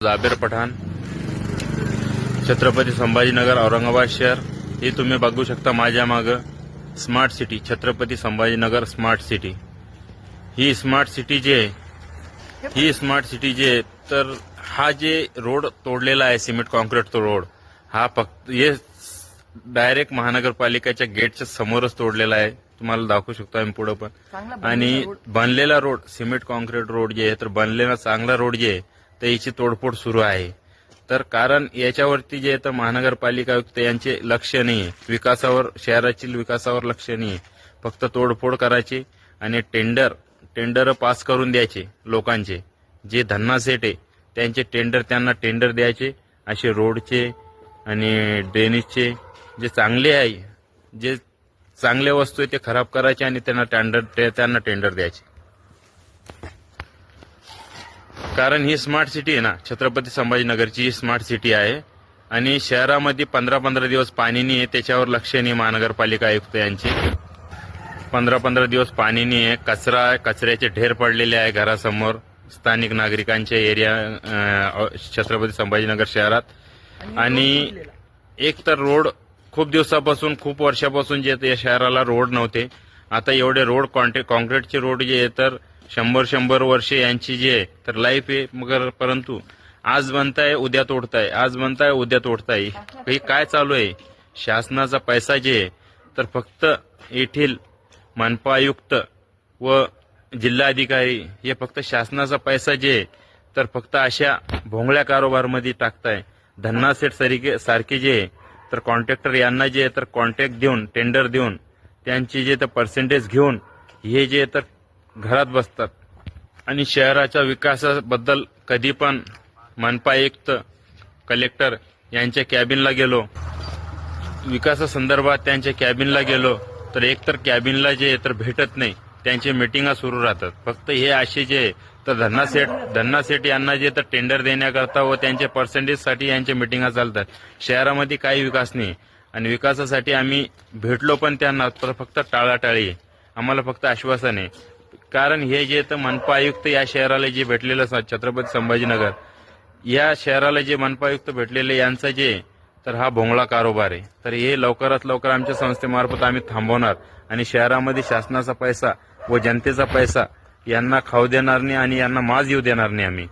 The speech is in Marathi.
जाबीर पठाण छत्रपती संभाजीनगर औरंगाबाद शहर. हे तुम्ही बघू शकता माझ्या मागं. Smart city Chhatrapati Sambhajinagar smart city ही स्मार्ट सिटी जे आहे, ही स्मार्ट सिटी जे आहे, तर हा जे रोड तोडलेला आहे सिमेंट कॉन्क्रीट तो रोड हा फक्त हे डायरेक्ट महानगरपालिकेच्या गेटच्या समोरच तोडलेला आहे. तुम्हाला दाखवू शकतो आम्ही पुढं पण. आणि बनलेला रोड सिमेंट कॉन्क्रीट रोड जे आहे तर बनलेला चांगला रोड जे आहे तर याची तोडफोड सुरू आहे. तर कारण याच्यावरती जे आहे तर महानगरपालिका आयुक्त यांचे लक्ष नाही आहे विकासावर शहरातील विकासावर लक्ष नाही आहे फक्त तोडफोड करायची आणि टेंडर टेंडर पास करून द्यायचे लोकांचे. जे धन्ना सेट आहे त्यांचे टेंडर त्यांना टेंडर द्यायचे. असे रोडचे आणि ड्रेनेजचे जे चांगले आहे जे चांगल्या वस्तू आहे ते खराब करायचे आणि त्यांना टेंडर ते- त्यांना टेंडर द्यायचे. कारण ही स्मार्ट सिटी आहे ना. छत्रपती संभाजीनगरची ही स्मार्ट सिटी आहे. आणि शहरामध्ये पंधरा पंधरा दिवस पाणी नाही आहे त्याच्यावर लक्ष नाही महानगरपालिका आयुक्त यांचे. पंधरा पंधरा दिवस पाणी नाही आहे. कचरा आहे कचऱ्याचे ढेर पडलेले आहे घरासमोर. स्थानिक नागरिकांच्या एरिया छत्रपती संभाजीनगर शहरात. आणि एक तर रोड खूप दिवसापासून खूप वर्षापासून जे या शहराला रोड नव्हते. आता एवढे रोड कॉन्टे कॉन्क्रीटचे रोड जे आहे तर शंभर शंभर वर्षे यांची जी आहे तर लाईफ आहे मगर परंतु आज बनताय उद्या तोडताय. आज बनताय उद्या तोडताय. हे काय चालू आहे? शासनाचा पैसा जे आहे तर फक्त येथील मनपा आयुक्त व जिल्हाधिकारी हे फक्त शासनाचा पैसा जे आहे तर फक्त अशा भोंगळ्या कारोबारमध्ये टाकताय. धन्ना सेठ सारखे सारखे जे आहे तर कॉन्ट्रॅक्टर यांना जे आहे तर कॉन्ट्रॅक्ट देऊन टेंडर देऊन त्यांची जे तर पर्सेंटेज घेऊन हे जे तर घरात बसतात. आणि शहराच्या विकासाबद्दल कधी पण मनपायुक्त कलेक्टर यांच्या कॅबिनला गेलो विकासासंदर्भात त्यांच्या कॅबिनला गेलो तर एकतर कॅबिनला जे आहे तर भेटत नाही त्यांची मिटिंगा सुरू राहतात. फक्त हे असे जे आहे तर धन्ना सेठ धन्ना सेठ यांना जे तर टेंडर देण्याकरता व त्यांच्या पर्सेंटेजसाठी यांच्या मिटिंगा चालतात. शहरामध्ये काही विकास नाही. आणि विकासासाठी आम्ही भेटलो पण त्यांना तर फक्त टाळाटाळी आम्हाला फक्त आश्वासन आहे. कारण हे जे तर मनपा आयुक्त या शहराला जे भेटलेलं छत्रपती संभाजीनगर या शहराला जे मनपा आयुक्त भेटलेले यांचं जे तर हा भोंगळा कारोबार आहे. तर हे लवकरात लवकर आमच्या संस्थेमार्फत आम्ही थांबवणार आणि शहरामध्ये शासनाचा पैसा व जनतेचा पैसा यांना खाऊ देणार नाही आणि यांना माज येऊ देणार नाही आम्ही.